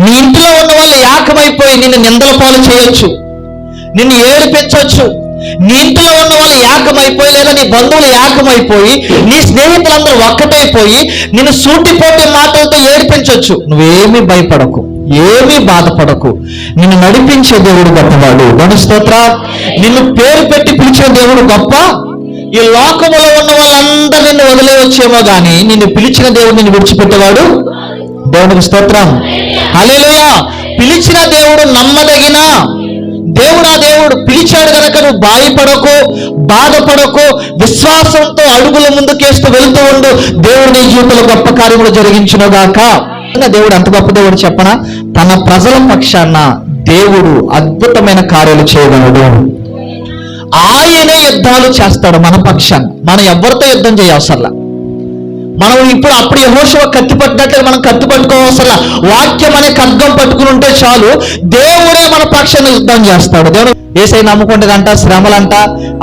నీ ఇంట్లో ఉన్న వాళ్ళు ఏకమైపోయి నిన్ను నిందల పాలు చేయొచ్చు. నిన్ను ఏడిపించవచ్చు నీ ఇంట్లో ఉన్న వాళ్ళు ఏకమైపోయి లేదా నీ బంధువులు ఏకమైపోయి నీ స్నేహితులందరూ ఒక్కటైపోయి నిన్ను సూటిపోటి మాటలతో ఏడిపించవచ్చు నువ్వేమీ భయపడకు ఏమీ బాధపడకు. నిన్ను నడిపించే దేవుడు గొప్పవాడు. గను స్తోత్ర. నిన్ను పేరు పెట్టి పిలిచే దేవుడు గొప్ప. ఈ లోకములో ఉన్న వాళ్ళందరూ నిన్ను వదిలేవచ్చేమో గాని నిన్ను పిలిచిన దేవుడు నిన్ను విడిచిపెట్టేవాడు దేవునికి స్తోత్రం. హల్లెలూయా. పిలిచిన దేవుడు నమ్మదగిన. దేవుడు ఆ దేవుడు పిలిచాడు కనుక నువ్వు బాధపడకు బాధపడకు విశ్వాసంతో అడుగుల ముందుకేస్తూ వెళ్తూ ఉండు. దేవుడు నీ జీవితంలో గొప్ప కార్యములు జరిగించునుగాక దేవుడు అంత గొప్ప దేవుడు చెప్పన? తన ప్రజల పక్షాన దేవుడు అద్భుతమైన కార్యాలు చేయగలడు. ఆయనే యుద్ధాలు చేస్తాడు మన పక్షాన్ని మనం ఎవరితో యుద్ధం చేయవసరలా మనం ఇప్పుడు అప్పుడు యహోశివ కత్తి పట్టినట్లే మనం కత్తి పట్టుకోవాల్సిన వాక్యం అనే ఖడ్గం పట్టుకుని ఉంటే చాలు దేవుడే మన పక్షాన్ని యుద్ధం చేస్తాడు. దేవుడు ఏసై నమ్ముకుంటదంట శ్రమలంట.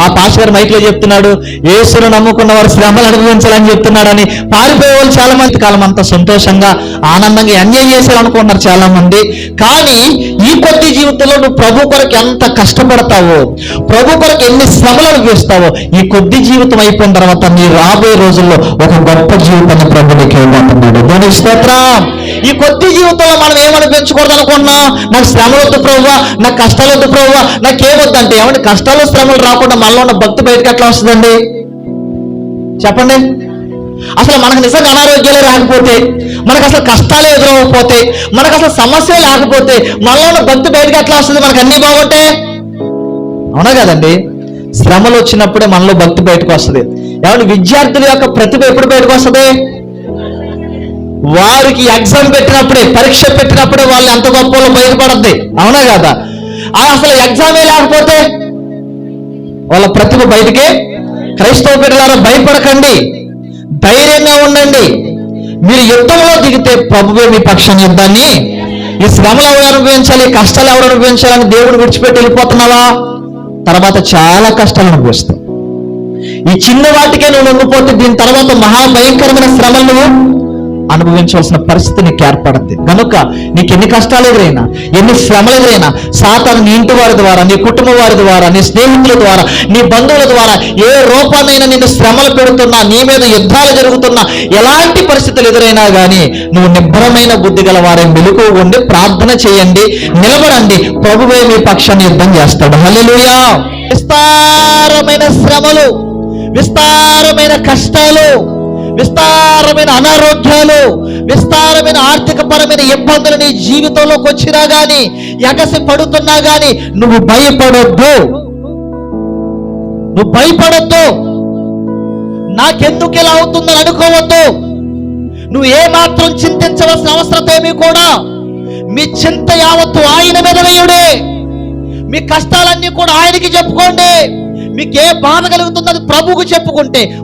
ఆ పాస్ గారు చెప్తున్నాడు ఏసును నమ్ముకున్న వారు శ్రమలు అనుభవించాలని చెప్తున్నాడని పారిపోయే వాళ్ళు చాలా మంది కాలం అంత సంతోషంగా ఆనందంగా ఎంజాయ్ చేశారనుకుంటున్నారు చాలా మంది కానీ ఈ కొద్ది జీవితంలో నువ్వు ప్రభు కొరకు ఎంత కష్టపడతావో ప్రభు కొరకు ఎన్ని శ్రమలు అనుభవిస్తావో ఈ కొద్ది జీవితం అయిపోయిన తర్వాత నీ రాబోయే రోజుల్లో ఒక గొప్ప జీవితాన్ని ప్రభు నీకు ఇవ్వబోతున్నాడు. దాని స్తోత్రం. ఈ కొద్ది జీవితంలో మనం ఏమనిపించకూడదు అనుకున్నాం నాకు శ్రమలొద్దు ప్రభు నాకు కష్టాలొద్దు ప్రభు నాకు ప్రభు నాకేమొద్దంటే ఏమంటే కష్టాలు శ్రమలు రాకుండా మనలో ఉన్న భక్తి బయటకు ఎట్లా వస్తుందండి? చెప్పండి. అసలు మనకు నిజంగా అనారోగ్యాలే రాకపోతే మనకు అసలు కష్టాలే ఎదురవకపోతే మనకు అసలు సమస్య లేకపోతే మనలో ఉన్న భక్తి బయటకు ఎట్లా వస్తుంది? మనకు అన్ని బాగుంటే? అవునా కదండి? శ్రమలు వచ్చినప్పుడే మనలో భక్తి బయటకు వస్తుంది. ఏమంటే విద్యార్థుల యొక్క ప్రతిభ ఎప్పుడు బయటకు వస్తుంది? వారికి ఎగ్జామ్ పెట్టినప్పుడే పరీక్ష పెట్టినప్పుడే వాళ్ళు ఎంత గొప్పలో బయటపడద్ది. అవునా కదా? అసలు ఎగ్జామే లేకపోతే వాళ్ళ ప్రతిభ బయటికి. క్రైస్తవ బిడ్డలారా భయపడకండి. ధైర్యంగా ఉండండి. మీరు యుద్ధంలో దిగితే ప్రభువే మీ పక్షాన యుద్ధాన్ని. ఈ శ్రమలు ఎవరు అనుభవించాలి? కష్టాలు ఎవరు అనుభవించాలని దేవుడు విడిచిపెట్టి వెళ్ళిపోతున్నావా? తర్వాత చాలా కష్టాలు అనుభవిస్తావు. ఈ చిన్న వాటికే నువ్వు నొంగిపోతే దీని తర్వాత మహాభయంకరమైన శ్రమలు నువ్వు అనుభవించవలసిన పరిస్థితి నీకు ఏర్పడింది కనుక నీకు ఎన్ని కష్టాలు ఎదురైనా ఎన్ని శ్రమలు ఎదురైనా సాతాను నీ ఇంటి వారి ద్వారా నీ కుటుంబం వారి ద్వారా నీ స్నేహితుల ద్వారా నీ బంధువుల ద్వారా ఏ రూపానైనా నిన్ను శ్రమలు పెడుతున్నా నీ మీద యుద్ధాలు జరుగుతున్నా ఎలాంటి పరిస్థితులు ఎదురైనా కానీ నువ్వు నిబ్బరమైన బుద్ధి గల వారి మెలుకు ఉండి ప్రార్థన చేయండి నిలబడండి. ప్రభువే మీ పక్షాన్ని యుద్ధం చేస్తాడు. హల్లెలూయా! విస్తారమైన శ్రమలు విస్తారమైన కష్టాలు విస్తారమైన అనారోగ్యాలు విస్తారమైన ఆర్థిక పరమైన ఇబ్బందులు నీ జీవితంలోకి వచ్చినా గాని ఎగసి పడుతున్నా గాని నువ్వు భయపడొద్దు. నువ్వు భయపడొద్దు. నాకెందుకు ఇలా అవుతుందని అనుకోవద్దు. నువ్వు ఏ మాత్రం చింతించవలసిన అవసరం ఏమీ కూడా. మీ చింత యావత్తు ఆయన మీద వేయుడే. మీ కష్టాలన్నీ కూడా ఆయనకి చెప్పుకోండి. మీకు ఏ బాధ కలుగుతుందో అది ప్రభువుకు చెప్పుకుంటే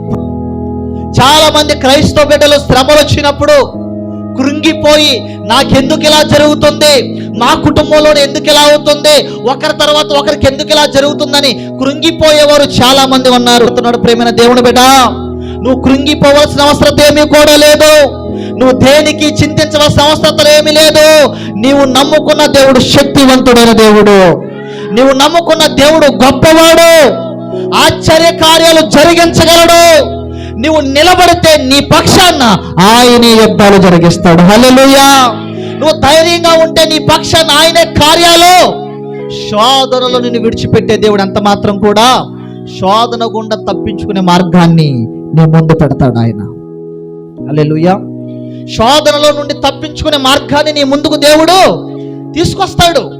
చాలా మంది క్రైస్తవ బిడ్డలు శ్రమలు వచ్చినప్పుడు కృంగిపోయి నాకెందుకు ఇలా జరుగుతుంది? మా కుటుంబంలో ఎందుకు ఇలా అవుతుంది? ఒకరి తర్వాత ఒకరికి ఎందుకు ఇలా జరుగుతుందని కృంగిపోయేవారు చాలా మంది ఉన్నారు. అంటున్నాడు ప్రేమైన దేవుని బిడ్డ నువ్వు కృంగిపోవలసిన అవసరం ఏమీ కూడా లేదు. నువ్వు దేనికి చింతించవలసిన అవసరం ఏమీ లేదు. నీవు నమ్ముకున్న దేవుడు శక్తివంతుడైన దేవుడు. నీవు నమ్ముకున్న దేవుడు గొప్పవాడు. ఆశ్చర్య కార్యాలు జరిగించగలడు. నువ్వు నిలబడితే నీ పక్షాన ఆయనే యుద్ధాలు జరిగిస్తాడు. హల్లెలూయా. నువ్వు ధైర్యంగా ఉంటే నీ పక్షాన ఆయనే కార్యాలు. శోధనలో నిన్ను విడిచిపెట్టే దేవుడు అంత మాత్రం కూడా శోధన గుండా తప్పించుకునే మార్గాన్ని నీ ముందు పెడతాడు ఆయన. హల్లెలూయా. శోధనలో నుండి తప్పించుకునే మార్గాన్ని నీ ముందుకు దేవుడు తీసుకొస్తాడు.